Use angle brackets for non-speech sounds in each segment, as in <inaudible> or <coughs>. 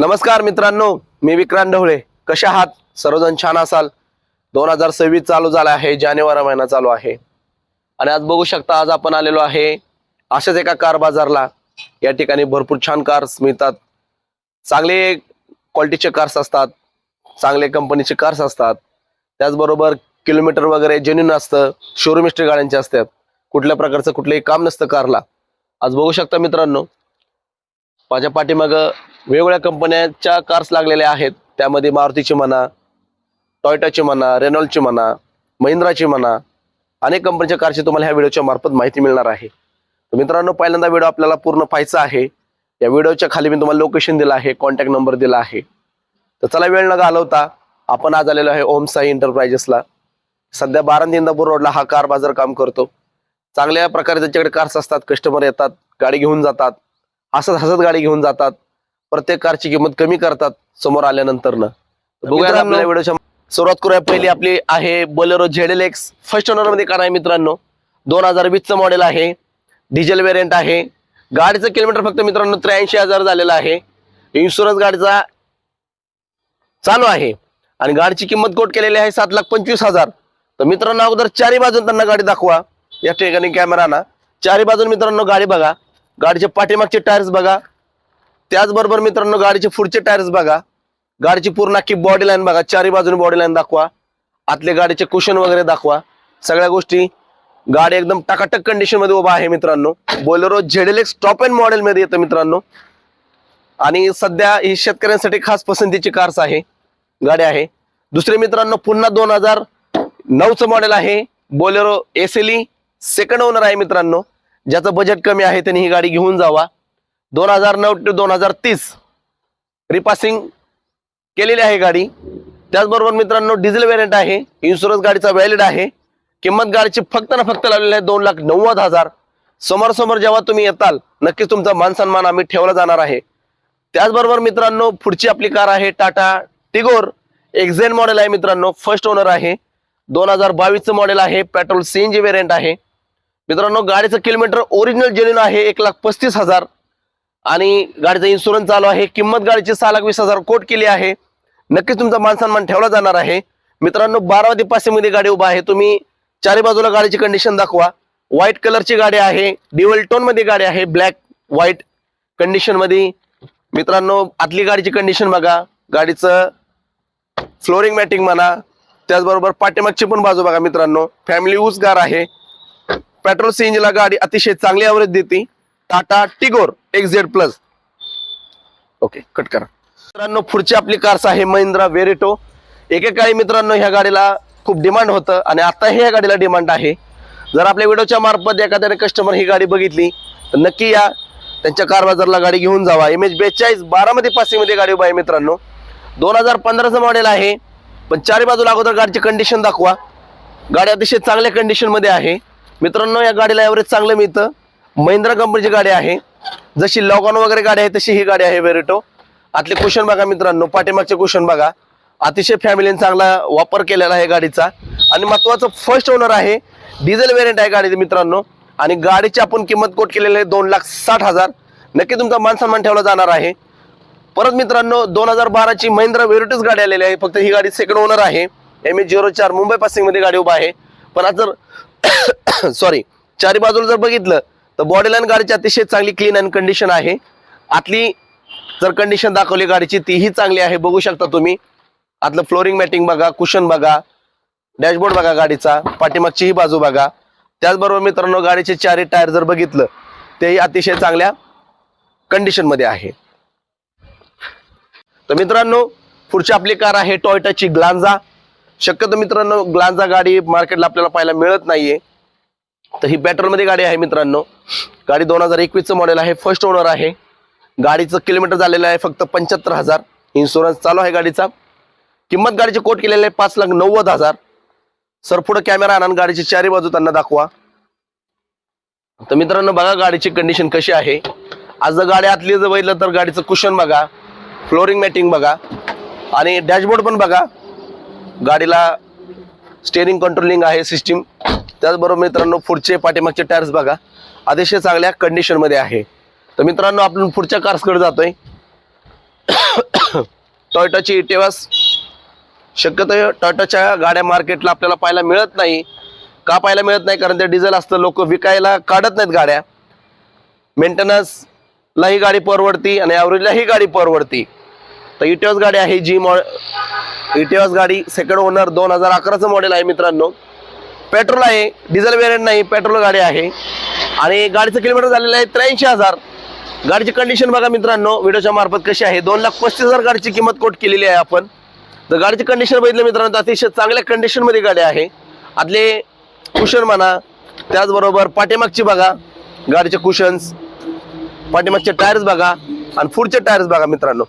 नमस्कार मित्रांनो मी विक्रांत ढवळे. कशा आहात? सर्वजण छान असाल? दोन हजार सव्वीस चालू झाला आहे जानेवारी महिना चालू आहे. आणि आज बघू शकता आज आपण आलेलो आहे अशाच एका कार बाजारला. या ठिकाणी भरपूर छान कार्स मिळतात. चांगले क्वालिटीचे कार्स असतात. चांगले कंपनीचे कार्स असतात. त्याचबरोबर किलोमीटर वगैरे जेन्युन असतं. शोरूम हिस्ट्री गाड्यांचे असतात. कुठल्या प्रकारचं कुठलंही काम नसतं कारला आज बघू शकता मित्रांनो माझ्या पाठीमागं वेगवेगळ्या कंपन्यांच्या कार्स लागलेल्या आहेत. त्यामध्ये मारुतीची म्हणा टॉयटाची म्हणा रेनॉल्डची म्हणा महिंद्राची म्हणा अनेक कंपनीच्या कारची तुम्हाला ह्या व्हिडिओच्या मार्फत माहिती मिळणार आहे. तर मित्रांनो पहिल्यांदा व्हिडिओ आपल्याला पूर्ण पाहायचा आहे. या व्हिडिओच्या खाली मी तुम्हाला लोकेशन दिलं आहे कॉन्टॅक्ट नंबर दिला आहे. तर चला वेळ न घालवता आपण आज आलेलो आहे ओम साई एंटरप्राइजेसला. सध्या बारांदी इंदापूर रोडला हा कार बाजार काम करतो. चांगल्या प्रकारे त्याच्याकडे कार्स असतात कस्टमर येतात गाडी घेऊन जातात हसत हसत गाडी घेऊन जातात. प्रत्येक कारची किंमत कमी करतात समोर आल्यानंतर बघूया आपल्या व्हिडिओच्या सुरुवात करूया. पहिली आपली आहे बोलेरो झेड एक्स फर्स्ट ओनरमध्ये कार आहे मित्रांनो? दोन हजार वीसचं मॉडेल आहे. डिझेल वेरियंट आहे. गाडीचं किलोमीटर फक्त मित्रांनो त्र्याऐंशी हजार झालेलं आहे. इन्शुरन्स गाडीचा चालू आहे. आणि गाडीची किंमत कोट केलेली आहे सात लाख पंचवीस हजार. तर मित्रांनो अगोदर चारी बाजून त्यांना गाडी दाखवा. या ठिकाणी कॅमेरा ना. चारी बाजून मित्रांनो गाडी बघा. गाडीचे पाठीमागचे टायर्स बघा. त्याचबरोबर मित्रांनो गाडीचे पुढचे टायर्स बघा. गाडीची पूर्ण अख्खी बॉडी लाईन बघा. चारी बाजूने बॉडी लाईन दाखवा. आतले गाडीचे कुशन वगैरे दाखवा. सगळ्या गोष्टी गाडी एकदम टकाटक कंडिशनमध्ये उभा आहे मित्रांनो. Bolero ZLX top end model मध्ये येतं मित्रांनो. आणि सध्या ही शेतकऱ्यांसाठी खास पसंतीची कार्स आहे. गाडी आहे. दुसरे मित्रांनो पुन्हा दोन हजार नऊचं मॉडेल आहे. बोलेरो एसएलई सेकंड ओनर आहे मित्रांनो. ज्याचं बजेट कमी आहे त्यांनी ही गाडी घेऊन जावा. दोन हजार नऊ ते दोन हजार तीस रिपासिंग केलेली आहे गाडी. त्याचबरोबर मित्रांनो डिझेल वेरियंट आहे. इन्शुरन्स गाडीचा व्हॅलिड आहे. किंमत गाडीची फक्त ना फक्त लावलेली आहे दोन लाख नव्वद हजार. समोर समोर जेव्हा तुम्ही येताल नक्कीच तुमचा मान सन्मान आम्ही ठेवला जाणार आहे. त्याचबरोबर मित्रांनो पुढची आपली कार आहे टाटा टिगोर. एक्झेन मॉडेल आहे मित्रांनो फर्स्ट ओनर आहे. दोन हजार बावीसचं मॉडेल आहे पेट्रोल सीएनजी वेरियंट आहे. मित्रांनो गाडीचं किलोमीटर ओरिजिनल जेन्युन आहे एक लाख पस्तीस हजार. आणि गाडीचा इन्शुरन्स चालू आहे. किंमत गाडीची सहा लाख वीस हजार कोट केली आहे. नक्कीच तुमचा मानसन्मान ठेवला जाणार आहे. मित्रांनो बारामती पासेमध्ये गाडी उभा आहे. तुम्ही चारी बाजूला गाडीची कंडिशन दाखवा. व्हाईट कलरची गाडी आहे. डिवल टोनमध्ये गाडी आहे. ब्लॅक व्हाईट कंडिशनमध्ये. मित्रांनो आतली गाडीची कंडिशन बघा. गाडीचं फ्लोरिंग मॅटिंग म्हणा. त्याचबरोबर पाठीमागची पण बाजू बघा मित्रांनो. फॅमिली ऊसगार कार आहे. पेट्रोल सीएनजीला गाडी अतिशय चांगली ॲव्हरेज देते. Tata Tigor XZ plus okay cut करा. मित्रांनो पुढची आपली कार्स आहे महिंद्रा वेरेटो एकेकाळी मित्रांनो ह्या गाडीला खूप डिमांड होतं आणि आता ह्या गाडीला डिमांड आहे. जर आपल्या व्हिडिओच्या मार्फत एखाद्याने कस्टमर ही गाडी बघितली तर नक्की या. त्यांच्या कार बाजारला गाडी घेऊन जावा. एम एच बेचाळीस बारामध्ये पासिंगमध्ये गाडी उभा आहे मित्रांनो. दोन हजार पंधराचं मॉडेल आहे पण चारी बाजूला अगोदर गाडीची कंडिशन दाखवा. गाडी अतिशय चांगल्या कंडिशनमध्ये आहे. मित्रांनो या गाडीला ॲव्हरेज चांगलं मिळतं. महिंद्रा कंपनीची गाडी आहे. जशी लॉगॉन वगैरे गाडी आहे तशी ही गाडी आहे वेरिटो आतले कुशन बघा मित्रांनो पाठीमागचे कुशन बघा. अतिशय फॅमिलीने चांगला वापर केलेला आहे गाडीचा. आणि महत्वाचं फर्स्ट ओनर आहे डिझेल वेरियंट आहे गाडी मित्रांनो. आणि गाडीची आपण किंमत कोट केलेली आहे दोन लाख साठ हजार. नक्की तुमचा मानसन्मान ठेवला जाणार आहे. परत मित्रांनो दोन हजार बाराची महिंद्रा वेरिटोच गाडी आलेली आहे. फक्त ही गाडी सेकंड ओनर आहे. एम एच झिरो चार मुंबई पासिंगमध्ये गाडी उभा आहे. पण आज जर <coughs> सॉरी चारी बाजूला जर बघितलं तर बॉडी लाईन गाडीची अतिशय चांगली क्लीन अँड कंडिशन आहे. आतली जर कंडिशन दाखवली गाडीची तीही चांगली आहे. बघू शकता तुम्ही. आतलं फ्लोरिंग मॅटिंग बघा कुशन बघा डॅशबोर्ड बघा गाडीचा पाठीमागचीही बाजू बघा. त्याचबरोबर मित्रांनो गाडीचे चारही टायर जर बघितलं तेही अतिशय चांगल्या कंडिशनमध्ये आहे. तर मित्रांनो पुढची आपली कार आहे टॉयटाची ग्लांजा शक्यतो मित्रांनो ग्लांजा गाडी मार्केटला आपल्याला पाहायला मिळत नाहीये. तर ही पेट्रोलमध्ये गाडी आहे मित्रांनो. गाडी दोन हजार एकवीसचं मॉडेल आहे. फर्स्ट ओनर आहे. गाडीचं किलोमीटर झालेलं आहे फक्त पंच्याहत्तर हजार. इन्शुरन्स चालू आहे गाडीचा. किंमत गाडीची कोट केलेली आहे पाच लाख नव्वद हजार. सर पुढं कॅमेरा आणा गाडीची चारी बाजू त्यांना दाखवा. तर मित्रांनो बघा गाडीची कंडिशन कशी आहे. आज जर गाडी आतली जर बघितलं तर गाडीचं कुशन बघा. फ्लोरिंग मॅटिंग बघा. आणि डॅशबोर्ड पण बघा. गाडीला स्टेअरिंग कंट्रोलिंग आहे सिस्टीम त्याचबरोबर मित्रांनो पुढचे पाठीमागचे टायर्स बघा. अतिशय चांगल्या कंडिशनमध्ये आहे. तर मित्रांनो आपण पुढच्या कार्सकडे जातोय. <coughs> टॉयटाची इटेवास शक्यतो टॉयटाच्या गाड्या मार्केटला आपल्याला पाहायला मिळत नाही. का पाहायला मिळत नाही? कारण ते डिझेल असतं लोक विकायला काढत नाहीत गाड्या. मेंटेनन्सलाही गाडी परवडती आणि ॲव्हरेजलाही गाडी परवडती. तर इटेवास गाडी आहे जी मॉ इटेवास गाडी सेकंड ओनर दोन हजार अकराचं मॉडेल आहे मित्रांनो. पेट्रोल आहे डिझेल वेरियंट नाही पेट्रोल गाडी आहे. आणि गाडीचं किलोमीटर झालेलं आहे त्र्याऐंशी हजार. गाडीची कंडिशन बघा मित्रांनो व्हिडिओच्या मार्फत कशी आहे. दोन लाख पस्तीस हजार गाडीची किंमत कोट केलेली आहे आपण. तर गाडीची कंडिशन बघितलं मित्रांनो अतिशय चांगल्या कंडिशनमध्ये गाडी आहे. आतले कुशन म्हणा त्याचबरोबर पाठीमागची बघा गाडीचे कुशन्स पाठीमागचे टायर्स बघा आणि पुढचे टायर्स बघा मित्रांनो.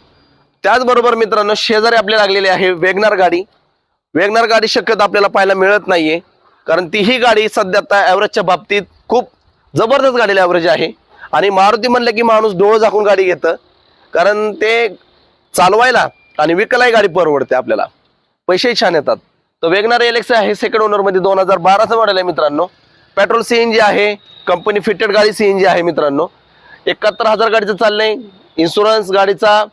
त्याचबरोबर मित्रांनो शेजारी आपल्या लागलेली आहे वेगनार गाडी. वेगनार गाडी शक्यतो आपल्याला पाहायला मिळत नाहीये. कारण ती ही गाडी सध्या आता ॲव्हरेजच्या बाबतीत खूप जबरदस्त गाडीला ॲव्हरेज आहे. आणि मारुती म्हणलं की माणूस डोळं झाकून गाडी घेतं. कारण ते चालवायला आणि विकायलाही गाडी परवडते आपल्याला. पैसेही छान येतात. तर वेगनार एलेक्स आहे सेकंड ओनरमध्ये दोन हजार बाराचं मॉडेल आहे मित्रांनो. पेट्रोल सी एन जी आहे. कंपनी फिटेड गाडी सी एन जी आहे मित्रांनो. एकाहत्तर हजार गाडीचं चाललंय. इन्शुरन्स गाडीचा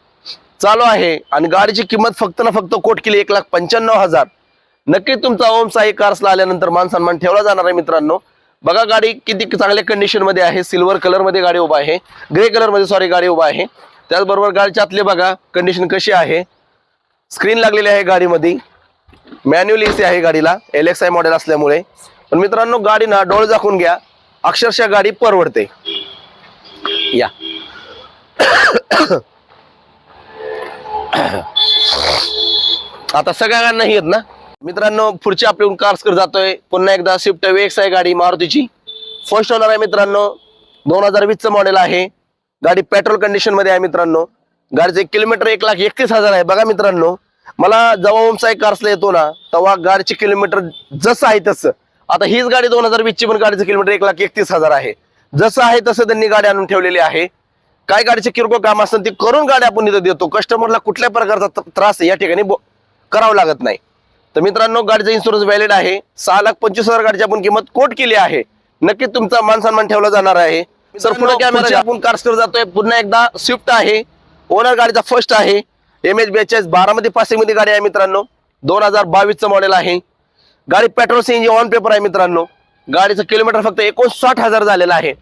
चालू आहे. आणि गाडीची किंमत फक्त ना फक्त कोट केली एक लाख पंच्याण्णव हजार. नक्की तुमचा ओम साई कार्सला आल्यानंतर मान सन्मान ठेवला जाणार आहे मित्रांनो. बघा गाडी किती चांगल्या कंडिशनमध्ये आहे. सिल्वर कलरमध्ये गाडी उभा आहे. ग्रे कलरमध्ये सॉरी गाडी उभा आहे. त्याचबरोबर गाडीच्या आतले बघा कंडिशन कशी आहे. स्क्रीन लागलेली आहे गाडीमध्ये. मॅन्युअल एसी आहे गाडीला. एल एक्स आय मॉडेल असल्यामुळे. पण मित्रांनो गाडी ना डोळ झाकून घ्या. अक्षरशः गाडी परवडते. या. <coughs> आता सगळ्यांना नाही येत ना? मित्रांनो पुढची आपली कार्स कर जातोय. पुन्हा एकदा स्विफ्ट वेक्स आहे गाडी मारुतीची. फर्स्ट ओनर आहे मित्रांनो. दोन हजार वीसचं मॉडेल आहे. गाडी पेट्रोल कंडिशनमध्ये आहे मित्रांनो. गाडीचे किलोमीटर एक लाख एकतीस हजार आहे. बघा मित्रांनो. मला जेव्हा एक कार्सला येतो ना तेव्हा गाडीचे किलोमीटर जसं आहे तसं. आता हीच गाडी दोन हजार वीसची पण गाडीचं किलोमीटर एक लाख एकतीस हजार आहे. जसं आहे तसं त्यांनी गाडी आणून ठेवलेली आहे. काय गाडीचे किरकोळ काम असतं ते करून गाडी आपण इथं देतो. कस्टमरला कुठल्या प्रकारचा त्रास या ठिकाणी करावा लागत नाही. तर मित्रांनो गाडीचा इन्शुरन्स व्हॅलिड आहे. सहा लाख पंचवीस हजार गाडीची आपण किंमत कोट केली आहे. नक्की तुमचा मान सन्मान ठेवला जाणार आहे. सर पुढे कॅमेरा आपण कार्सकडे जातोय. पुन्हा एकदा स्विफ्ट आहे. ओनर गाडीचा फर्स्ट आहे. एम एच बेचाळीस पासिंगमध्ये गाडी आहे मित्रांनो. दोन हजार बावीसचं मॉडेल आहे. गाडी पेट्रोल सीएनजी ऑन पेपर आहे मित्रांनो. गाडीचं किलोमीटर फक्त एकोणसाठ हजार झालेलं आहे.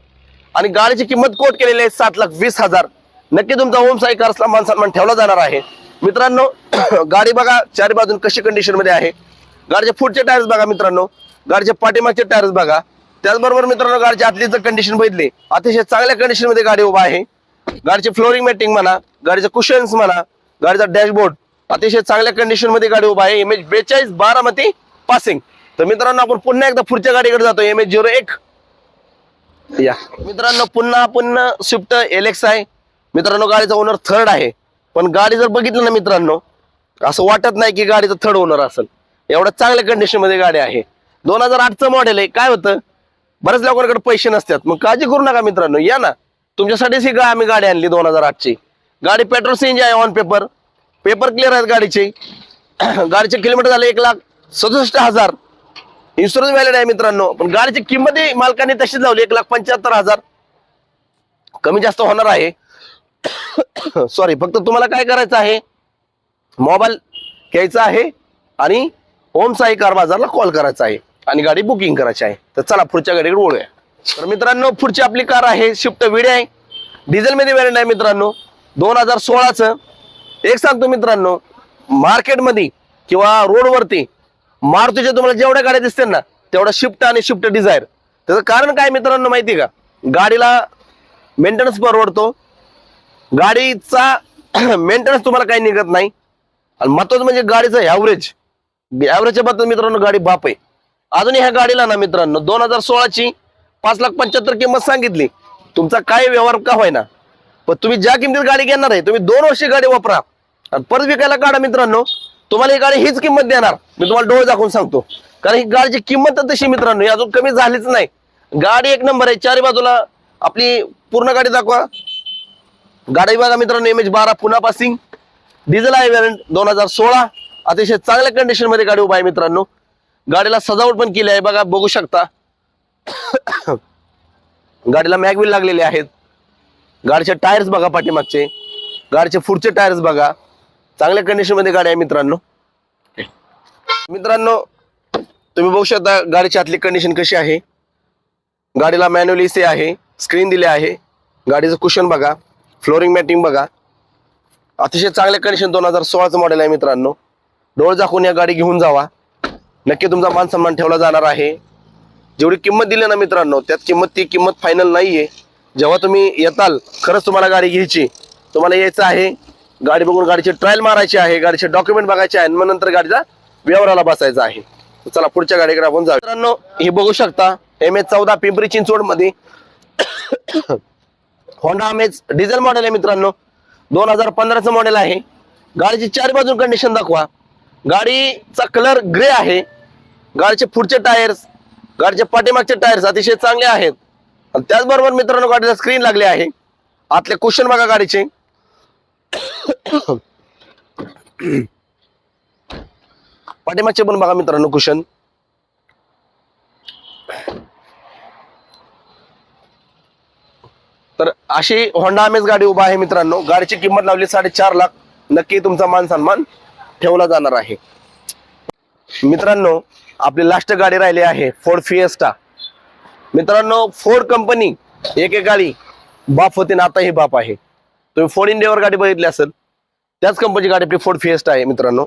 आणि गाडीची किंमत कोट केलेली आहे सात लाख वीस हजार. नक्की तुमचा ओम साई कार्सला मान सन्मान ठेवला जाणार आहे. मित्रांनो <clears throat> गाडी बघा चारी बाजून कशी कंडिशनमध्ये आहे. गाडीचे पुढचे टायर्स बघा मित्रांनो. गाडीचे पाठीमागचे टायर्स बघा. त्याचबरोबर मित्रांनो गाडीच्या जर कंडिशन बघितली अतिशय चांगल्या कंडिशनमध्ये गाडी उभा आहे. गाडीचे फ्लोरिंग मॅटिंग म्हणा गाडीचे कुशन्स म्हणा गाडीचा डॅशबोर्ड अतिशय चांगल्या कंडिशनमध्ये गाडी उभा आहे. एम एच बेचाळीस बारामती पासिंग तर मित्रांनो आपण पुन्हा एकदा पुढच्या गाडीकडे जातो. एम एच झिरो एक. या. मित्रांनो पुन्हा पुन्हा स्विफ्ट एलेक्स आहे. मित्रांनो गाडीचा ओनर थर्ड आहे. पण गाडी जर बघितलं ना मित्रांनो असं वाटत नाही की गाडीचा थर्ड ओनर असेल. एवढ्या चांगल्या कंडिशनमध्ये गाडी आहे. दोन हजार आठचं मॉडेल आहे. काय होतं? बऱ्याच लोकांकडे पैसे नसतात. मग काळजी करू नका मित्रांनो. या ना. तुमच्यासाठीच ही गा आम्ही गाडी आणली दोन हजार आठची. गाडी पेट्रोल सीएनजी आहे ऑन पेपर पेपर क्लिअर आहेत गाडीचे. <clears throat> गाडीचे किलोमीटर झाले एक लाख सदुसष्ट हजार. इन्शुरन्स व्हॅलिड आहे मित्रांनो. पण गाडीची किंमत मालकाने तशीच लावली. एक लाख पंच्याहत्तर हजार. कमी जास्त होणार आहे. <coughs> सॉरी फक्त तुम्हाला काय करायचं आहे? मोबाईल घ्यायचा आहे आणि ओम साई कार बाजारला कॉल करायचा आहे आणि गाडी बुकिंग करायची आहे. तर चला पुढच्या गाडीकडे ओळूया तर मित्रांनो पुढची आपली कार आहे शिफ्ट विडे आहे. डिझेल मध्ये व्हॅरियंट आहे मित्रांनो. दोन हजार सोळाचं. एक सांगतो मित्रांनो मार्केटमध्ये किंवा रोडवरती मारुतीच्या तुम्हाला जेवढ्या गाड्या दिसतील ना तेवढ्या शिफ्ट आणि शिफ्ट डिझायर त्याचं कारण काय मित्रांनो माहिती आहे का? गाडीला मेंटेनन्स परवडतो. गाडीचा मेंटेनन्स तुम्हाला काही निघत नाही. आणि महत्वाचं म्हणजे गाडीचं ॲव्हरेज ॲव्हरेजच्या बद्दल मित्रांनो गाडी बाप आहे. अजून ह्या गाडीला ना मित्रांनो दोन हजार सोळाची पाच लाख पंच्याहत्तर किंमत सांगितली. तुमचा काय व्यवहार का होईना. पण तुम्ही ज्या किमतीत गाडी घेणार आहे तुम्ही दोन वर्षी गाडी वापरा. आणि परत विकायला काढा मित्रांनो तुम्हाला ही गाडी हीच किंमत देणार. मी तुम्हाला डोळे दाखवून सांगतो. कारण ही गाडीची किंमत तर तशी मित्रांनो अजून कमी झालीच नाही. गाडी एक नंबर आहे चारी बाजूला आपली पूर्ण गाडी दाखवा. गाडी बघा मित्रांनो एम एच बारा पुन्हा पासिंग डिझेल आहे व्हॅरंट दोन हजार सोळा. अतिशय चांगल्या कंडिशनमध्ये गाडी उभा आहे मित्रांनो. गाडीला सजावट पण केली आहे बघा बघू शकता. <coughs> गाडीला मॅगविल लागलेले आहेत. गाडीचे टायर्स बघा पाठीमागचे. गाडीचे पुढचे टायर्स बघा. चांगल्या कंडिशनमध्ये गाडी आहे मित्रांनो. मित्रांनो तुम्ही बघू शकता गाडीची आतली कंडिशन कशी आहे. गाडीला मॅन्युअल एसी आहे. स्क्रीन दिले आहे. गाडीचं कुशन बघा. फ्लोरिंग मॅटिंग बघा. अतिशय चांगल्या कंडिशन दोन हजार सोळाचं मॉडेल आहे मित्रांनो. डोळ झाकून या गाडी घेऊन जावा. नक्की तुमचा मान सन्मान ठेवला जाणार आहे. जेवढी किंमत दिली ना मित्रांनो त्यात किंमत ती किंमत फायनल नाहीये. जेव्हा तुम्ही येताल खरंच तुम्हाला गाडी घ्यायची. तुम्हाला यायचं आहे. गाडी बघून गाडीची ट्रायल मारायची आहे. गाडीचे डॉक्युमेंट बघायचे आहे. आणि मग नंतर गाडीचा व्यवहाराला बसायचा आहे. चला पुढच्या गाडीकडे आपण जाऊ. मित्रांनो हे बघू शकता. एम एच चौदा पिंपरी चिंचवडमध्ये होंडा अमेज डिझेल मॉडेल आहे मित्रांनो. दोन हजार पंधराचं मॉडेल आहे. गाडीची चार बाजून कंडिशन दाखवा. गाडीचा कलर ग्रे आहे. गाडीचे पुढचे टायर्स गाडीचे पाठीमागचे टायर्स अतिशय चांगले आहेत. आणि त्याचबरोबर मित्रांनो गाडीला स्क्रीन लागले आहे. आतले कुशन बघा गाडीचे. <coughs> पाठीमागचे पण बघा मित्रांनो कुशन अशी होंडा अमेज गाडी उभा आहे मित्रांनो. गाडीची किंमत लावली साडेचार लाख. नक्की तुमचा मान सन्मान ठेवला जाणार आहे. मित्रांनो आपली लास्ट गाडी राहिली आहे फोर्ड फिएस्टा मित्रांनो फोर्ड कंपनी एक एक गाडी बाप होती ना आता ही बाप आहे. तुम्ही फोर्ड इंडियावर गाडी बघितली असेल त्याच कंपनीची गाडी आपली फोर्ड फिएस्टा आहे मित्रांनो.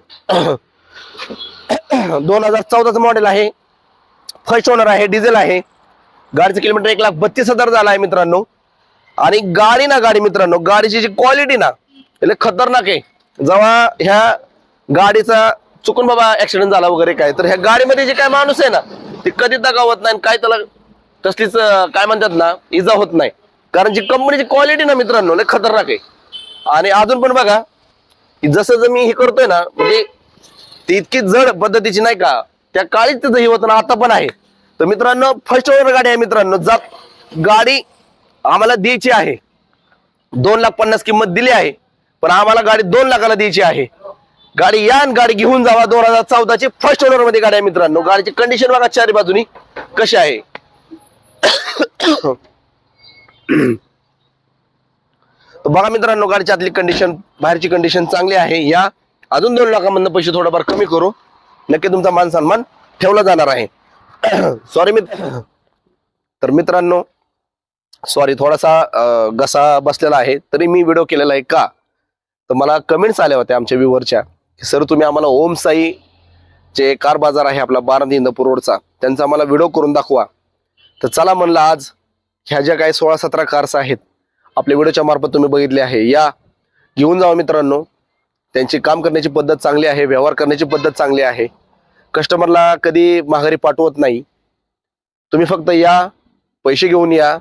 दोन हजार चौदाचं मॉडेल आहे. फर्स्ट ओनर आहे डिझेल आहे. गाडीचं किलोमीटर एक लाख बत्तीस हजार झाला आहे मित्रांनो. आणि गाडी ना गाडी मित्रांनो गाडीची जी क्वालिटी ना त्याला खतरनाक आहे. जेव्हा ह्या गाडीचा चुकून बाबा ऍक्सिडेंट झाला वगैरे काय तर ह्या गाडीमध्ये जे काय माणूस आहे ना ते कधी दगावत नाही काय त्याला तसलीच काय म्हणतात ना इजा होत नाही. कारण जी कंपनीची क्वालिटी ना मित्रांनो लय खतरनाक आहे. आणि अजून पण बघा जसं जर मी हे करतोय ना म्हणजे ती इतकी जड पद्धतीची नाही का त्या काळीच तिचं हे होत ना आता पण आहे. तर मित्रांनो फर्स्ट ओव्हर गाडी आहे मित्रांनो जात गाडी आम्हाला द्यायची आहे. दोन लाख पन्नास किंमत दिली आहे. पण आम्हाला गाडी दोन लाखाला द्यायची आहे. गाडी या गाडी घेऊन जावा दोन हजार चौदाचे फर्स्ट ओनरमध्ये गाडी आहे मित्रांनो. गाडीची कंडिशन बघा चारी बाजूनी कशी आहे. <coughs> बघा मित्रांनो गाडीची आतली कंडिशन बाहेरची कंडिशन चांगली आहे. या अजून दोन लाखामधनं पैसे थोडंफार कमी करू. नक्की तुमचा मान सन्मान ठेवला जाणार आहे. <coughs> सॉरी मित्र <coughs> तर मित्रांनो सॉरी थोडासा घसा बसलेला आहे. तरी मी व्हिडिओ केलेला आहे का? तर मला कमेंट्स आल्या होत्या आमच्या व्ह्यूवरच्या की सर तुम्ही आम्हाला ओम साई जे कार बाजार आहे आपला बारामती इंदापूर रोडचा. त्यांचा आम्हाला व्हिडिओ करून दाखवा. तर चला म्हणलं आज ह्या ज्या काही सोळा सतरा कार्स आहेत आपल्या व्हिडिओच्या मार्फत तुम्ही बघितले आहे. या घेऊन जावा मित्रांनो. त्यांची काम करण्याची पद्धत चांगली आहे व्यवहार करण्याची पद्धत चांगली आहे. कस्टमरला कधी माघारी पाठवत नाही. तुम्ही फक्त या पैसे घेऊन या.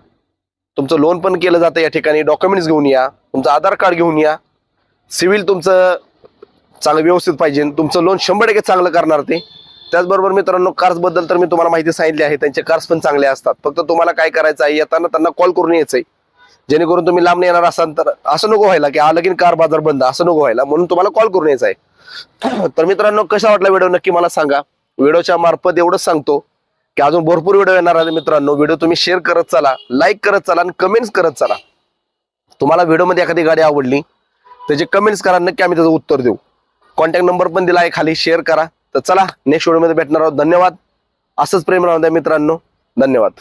तुमचं लोन पण केलं जातं या ठिकाणी. डॉक्युमेंट्स घेऊन या. तुमचं आधार कार्ड घेऊन या. सिव्हिल तुमचं चांगलं व्यवस्थित पाहिजे. तुमचं लोन शंभर टक्के चांगलं करणार ते. त्याचबरोबर मित्रांनो कार्सबद्दल तर मी तुम्हाला माहिती सांगितली आहे. त्यांचे कार्स पण चांगले असतात. फक्त तुम्हाला काय करायचं आहे येताना त्यांना कॉल करून यायचं आहे जेणेकरून तुम्ही लांब येणार असाल तर असं नको व्हायला की आलं की कार बाजार बंद. असं नको व्हायला. म्हणून तुम्हाला कॉल करून यायचा आहे तर मित्रांनो कसा वाटला व्हिडिओ? नक्की मला सांगा. व्हिडिओच्या मार्फत एवढंच सांगतो. की अजून भरपूर व्हिडिओ येणार आहे मित्रांनो. व्हिडिओ तुम्ही शेअर करत चला लाईक करत चला आणि कमेंट्स करत चला. तुम्हाला व्हिडिओमध्ये एखादी गाडी आवडली त्याचे कमेंट्स करा नक्की आम्ही त्याचं उत्तर देऊ. कॉन्टॅक्ट नंबर पण दिला आहे खाली शेअर करा. तर चला नेक्स्ट व्हिडिओमध्ये भेटणार आहोत. धन्यवाद. असंच प्रेम राहून द्या मित्रांनो. धन्यवाद.